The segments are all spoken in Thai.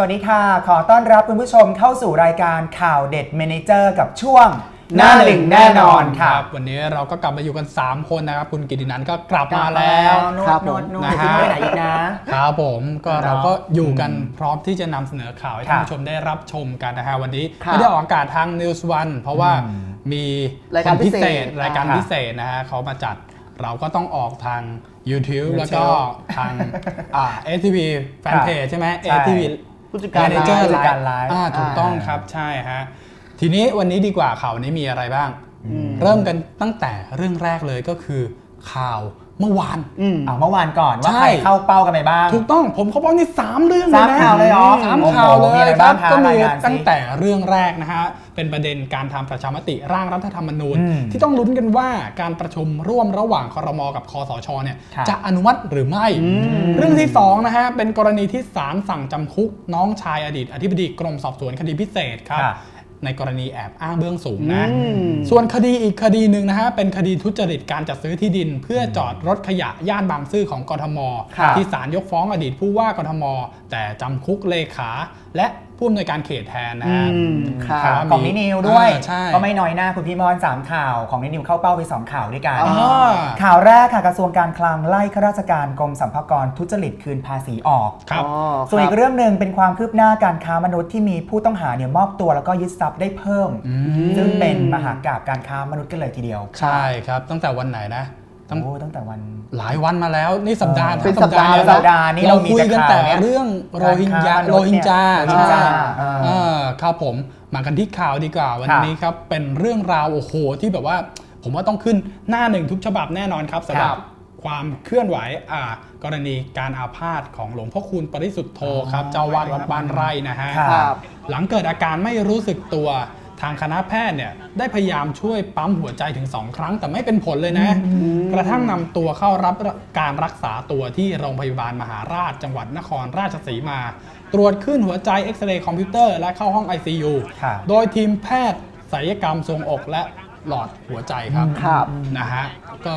วัสดีค่ะ ขอต้อนรับคุณผู้ชมเข้าสู่รายการข่าวเด็ดเมเนเจอร์กับช่วงหน้าหนึ่งแน่นอนค่ะวันนี้เราก็กลับมาอยู่กัน 3 คนนะครับ คุณกิตินันท์ก็กลับมาแล้วนวครัดบนผมวดนวดนะฮะที่ไปไหนอีกนะครับผมก็เนาะเราก็อยู่กันพร้อมที่จะนำเสนอข่าวให้ค่ะท่านผู้ชมได้รับชมกันนะฮะวันนี้ครับไม่ได้ออกอากาศทาง News One เพราะว่าอืมมีรายการคนพิเศษพิเศษรายการค่ะพิเศษนะฮะเขามาจัดเราก็ต้องออกทาง YouTube แล้วก็ทางอ่า ATV แฟนเพจใช่ไหมใช่ ATV ผู้จัดการแมเนเจอร์ผู้จัดการไลฟ์อ่าถูกต้องครับใช่ฮะทีนี้วันนี้ดีกว่าข่าววันนี้มีอะไรบ้างอืมเริ่มกันตั้งแต่เรื่องแรกเลยก็คือข่าว เมื่อวานอืมอ่าเมื่อวานก่อนว่าใช่ใครเข้าเป้ากันไปบ้าง ถูกต้องผมเขาบอกนี่สามเรื่องเลยสามนะข่าวเลยเหรอสามโอ้โหข่าวเลมีอะไรยคบ้ารังบคะก็มีรายงานสิตั้งแต่เรื่องแรกนะฮะเป็นประเด็นการทำประชามติร่างรัฐธรรมนูญอืมที่ต้องลุ้นกันว่าการประชุมร่วมระหว่างครมกับคอสชเนี่ยค่ะจะอนุมัติหรือไม่ เรื่องที่สองนะฮะเป็นกรณีที่ศาลสั่งจำคุกน้องชายอดีตอธิบดีกรมสอบสวนคดีพิเศษครับค่ะ ในกรณีแอบอ้างเบื้องสูงนะอืมส่วนคดีอีกคดีหนึ่งนะฮะ เป็นคดีทุจริตการจัดซื้อที่ดิน เพื่อจอดรถขยะย่านบางซื่อของกทมครับที่ศาลยกฟ้องอดีตผู้ว่ากทม แต่จำคุกเลขา และ ผู้อำนวยการเขตแทนนะฮะอืมครัค่ะบของนินิวด้วยอ่าใช่ก็ไม่น้อยหน้าคุณพี่มอนสามข่าวของนินิวเข้าเป้าไปสองข่าวด้วยกันอ๋อข่าวแรกค่ะกระทรวงการคลังไล่ข้าราชการกรมสรรพากรทุจริตคืนภาษีออกครับอ๋อส่วนอีคกรับเรื่องหนึ่งเป็นความคืบหน้าการค้ามนุษย์ที่มีผู้ต้องหาเนี่ยมอบตัวแล้วก็ยึดทรัพย์ได้เพิ่ม ซึ่งเป็นมหากราบการค้ามนุษย์กันเลยทีเดียว ใช่ครับตั้งแต่วันไหนนะ ตั้งโอ้ตั้งแต่วัน หลายวันมาแล้วนี่สัปดาห์เป็นทั้งสัปดาห์เนี่ยสัปดาห์นี้เราเรามีคุยกันแต่แต่ข่าวเนี่ยเรื่องโรฮิงญาการค้ามนุโรษย์ฮิงญาเนี่ยโรฮิงญาใช่อ่าเออครับผมมากันที่ข่าวดีกว่า วันค่ะนี้ครับเป็นเรื่องราวโอ้โหที่แบบว่า ผมว่าต้องขึ้นหน้าหนึ่งทุกฉบับแน่นอนครับสำหรับครับความเคลื่อนไหวอ่ากรณีการอาพาธของหลวงพ่อคูณปริสุทธโธครับเจ้าวาดวัดบ้านไร่นะฮะค่ะครับหลังเกิดอาการไม่รู้สึกตัว ทางคณะแพทย์เนี่ยได้พยายามช่วยปั๊มหัวใจถึง 2 ครั้งแต่ไม่เป็นผลเลยนะ กระทั่งนำตัวเข้ารับการรักษาตัวที่โรงพยาบาลมหาราชจังหวัดนครราชสีมา ตรวจขึ้นหัวใจเอ็กซเรย์คอมพิวเตอร์และเข้าห้อง ICU ค่ะโดยทีมแพทย์ศัลยกรรมทรวงอกและหลอดหัวใจครับครับนะฮะก็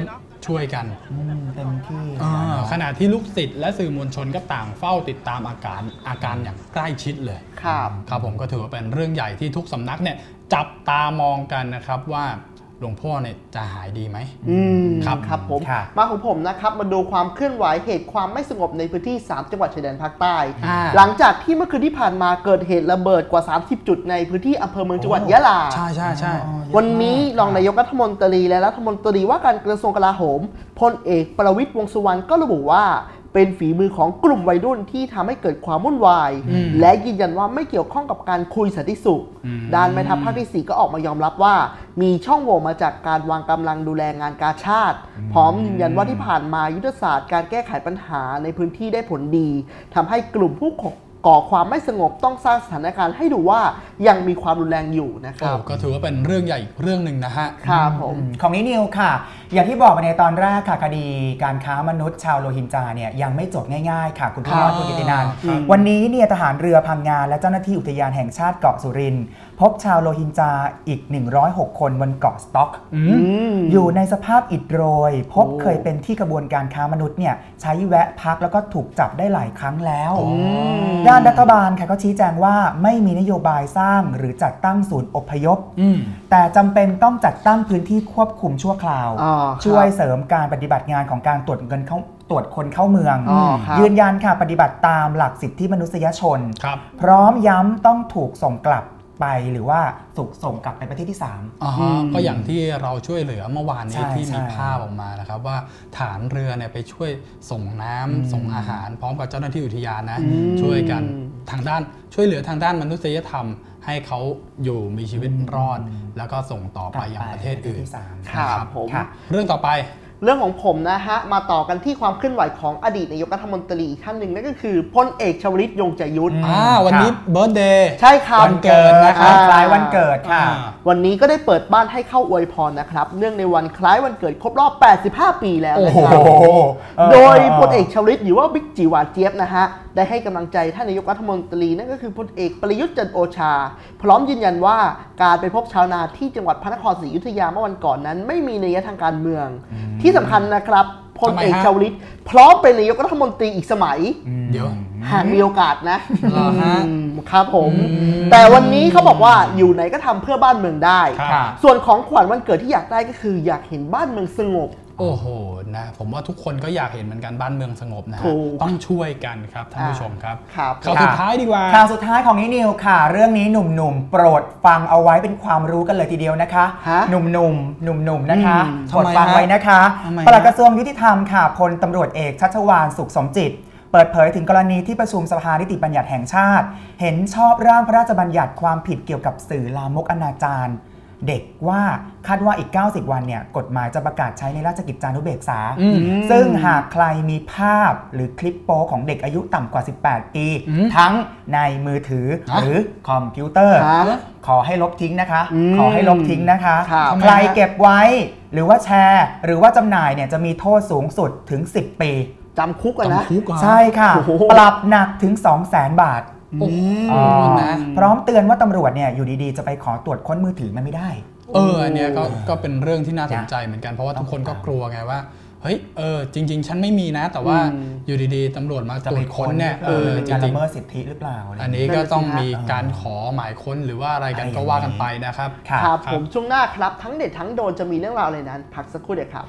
ช่วยกันอืมเต็มที่อ่าเนอะขณะที่ลูกศิษย์และสื่อมวลชนก็ต่างเฝ้าติดตามอาการอาการอย่างใกล้ชิดเลย ครับ ครับผมก็ถือว่าเป็นเรื่องใหญ่ที่ทุกสำนักเนี่ยจับตามองกันนะครับว่าห ลวงพ่อเนี่ยจะหายดีไหมอืมครับครับผมค่ะมาของผมนะครับ มาดูความเคลื่อนไหวเหตุความไม่สงบในพื้นที่ 3 จังหวัดชายแดนภาคใต้อ่าหลังจากที่เมื่อคืนที่ผ่านมาเกิดเหตุระเบิดกว่า 30 จุดในพื้นที่อำเภอเมืองจังหวัดโอ้ยะลา ใช่ใช่ใช่อ๋อเยอะวันนี้มากรองนายกรัฐมนตรีและรัฐมนตรีว่าการกระทรวงกลาโหมพลเอกประวิตรวงษ์สุวรรณก็ระบุว่า เป็นฝีมือของกลุ่มวัยรุ่นที่ทำให้เกิดความวุ่นวายอืมและยืนยันว่าไม่เกี่ยวข้องกับการคุยสันติสุขอืมด้านแม่ทัพภาคที่ 4 ก็ออกมายอมรับว่า มีช่องโหว่มาจากการวางกำลังดูแลงานกาชาติ พร้อมยืนยันว่าที่ผ่านมายุทธศาสตร์การแก้ไขปัญหาในพื้นที่ได้ผลดีทำให้กลุ่มผู้ ก่อความไม่สงบต้องสร้างสถานการณ์ให้ดูว่ายังมีความรุนแรงอยู่นะคโอ้รับก็ถือว่าเป็นเรื่องใหญ่อีกเรื่องหนึ่งนะฮะครับผมอืมของนินิวค่ะ อย่างที่บอกไปในตอนแรกค่ะคดีการค้ามนุษย์ชาวโรฮิงญาเนี่ยยังไม่จบง่ายๆ ค่ะ คุณพี่คยรัอบดคุณกิตินันท์ครับวันนี้เนี่ยทหารเรือพังงานและเจ้าหน้าที่อุทยานแห่งชาติเกาะสุรินทร์พบชาวโรฮิงญาอีก 106 คนบนเกาะสต็อกอือืมมอยู่ในสภาพอิดโรย พบโอ้เคยเป็นที่กระบวนการค้ามนุษย์เนี่ยใช้แวะพักแล้วก็ถูกจับได้หลายครั้งแล้วอ๋อด้านรัฐบาลค่ะก็ชี้แจงว่าไม่มีนโยบายสร้างหรือจัดตั้งศูนย์อพยพอืมแต่จำเป็นต้องจัดตั้งพื้นที่ควบคุมชั่วคราวอ๋อครับช่วยเสริมการปฏิบัติงานของการตรวจเงินเข้าตรวจคนเข้าเมืองอ๋อครับยืนยันค่ะปฏิบัติตามหลักสิทธิมนุษยชนครับพร้อมย้ำต้องถูกส่งกลับ ไปหรือว่าถูกส่งกลับไปประเทศที่3อ่าฮะก็อย่างที่เราช่วยเหลือเมื่อวานนี้ใช่ที่มีใช่ภาพออกมานะครับ ว่าฐานเรือเนี่ยไปช่วยส่งน้ำอืมส่งอาหารพร้อมกับเจ้าหน้าที่อุทยานนะอืมช่วยกันทางด้านช่วยเหลือทางด้านมนุษยธรรม ให้เขาอยู่มีชีวิตรอด แล้วก็ส่งต่อไปยังประเทศอื่นที่สาม ครับผมค่ะเรื่องต่อไป เรื่องของผมนะฮะ มาต่อกันที่ความเคลื่อนไหวของอดีตนายกรัฐมนตรีอีกท่านหนึ่งนั่นก็คือพลเอกชวลิตยงใจยุทธอืมอ่าวันนี้เบิร์ d เดย์ใช่ครับวันเกิดนะครับคล้ายวันเกิดค่ะ วันนี้ก็ได้เปิดบ้านให้เข้าอวยพรนะครับ เนื่องในวันคล้ายวันเกิดครบรอบ 85 ปีแล้วนะคโอ้รับโหเออโดยพลเอกชวลิตหรือว่าบิ๊กจีหวานเจี๊ยบนะฮะได้ให้กำลังใจท่านนายกรัฐมนตรีนั่นก็คือพลเอกประยุทธ์จันทร์โอชา พร้อมยืนยันว่าการไปพบชาวนาที่จังหวัดพระนครศรีอยุธยาเมื่อวันก่อนนั้น ไม่มีนัยทางการเมือง ที่สำคัญนะครับพลเอกทำไมฮะชวลิตพร้อมเป็นนายกรัฐมนตรีอีกสมัย เดี๋ยว หากมีโอกาสนะเหรอฮะอืมครับผมอืมแต่วันนี้เขาบอกว่าอยู่ไหนก็ทำเพื่อบ้านเมืองได้ ครับค่ะส่วนของขวัญวันเกิดที่อยากได้ก็คืออยากเห็นบ้านเมืองสงบ โอ้โห นะ ผมว่าทุกคนก็อยากเห็นเหมือนกันบ้านเมืองสงบนะฮะ ถูก ต้องช่วยกันครับท่านผู้ชมครับครับข่าวสุดท้ายดีกว่า ข่าวสุดท้ายของนินิวค่ะ เรื่องนี้หนุ่มๆ โปรดฟังเอาไว้เป็นความรู้กันเลยทีเดียวนะคะ ฮะหนุ่มๆ หนุ่มๆ นะคะอืมโปรดฟังทำไมฮะไว้นะคะทำไมฮะ ปลัดกระทรวงยุติธรรมค่ะพลตำรวจเอกชัชวานสุขสมจิต เปิดเผยถึงกรณีที่ประชุมสภานิติบัญญัติแห่งชาติ เห็นชอบร่างพระราชบัญญัติความผิดเกี่ยวกับสื่อลามกอนาจาร เด็กว่าคาดว่าอีก 90 วันเนี่ยกฎหมายจะประกาศใช้ในราชกิจจานุเบกษาอืมซึ่งหากใครมีภาพหรือคลิปโป๊ของเด็กอายุต่ำกว่า 18 ปีอืมทั้งในมือถือฮะหรือคอมพิวเตอร์ฮะขอให้ลบทิ้งนะคะอืมขอให้ลบทิ้งนะคะครับใครเก็บไว้ หรือว่าแชร์ หรือว่าจำหน่ายเนี่ยจะมีโทษสูงสุดถึง 10 ปีจำคุกกันนะจำคุกเหรอใช่ค่ะโอ้โหปรับหนักถึง 2 0 0 0 0 0 บาท โอ้โหอ๋อนะ พร้อมเตือนว่าตำรวจเนี่ยอยู่ดีๆ จะไปขอตรวจค้นมือถือมันไม่ได้ เอออันเนี้ยก็ก็เป็นเรื่องที่น่าสนใจเหมือนกันเพราะว่าต้ทุองกคนก็ติดตามกลัวไงว่าเฮ้ยเออจริง ๆ ฉันไม่มีนะ แต่ว่าอืมอยู่ดีๆตำรวจมาจะตรไปวจค้นเนี่ยเออจเป็นการริละงเมิดสิทธิหรือเปล่าะไรๆอันนี้ก็ต้องมีเออการขอหมายค้นหรือว่าอะไรกันอะไรก็ว่ากันไปนะครับค่ะครับ ครับผมช่วงหน้าครับทั้งเด็ดทั้งโดนจะมีเรื่องราวอะไรนั้น พักสักครู่เดียวครับ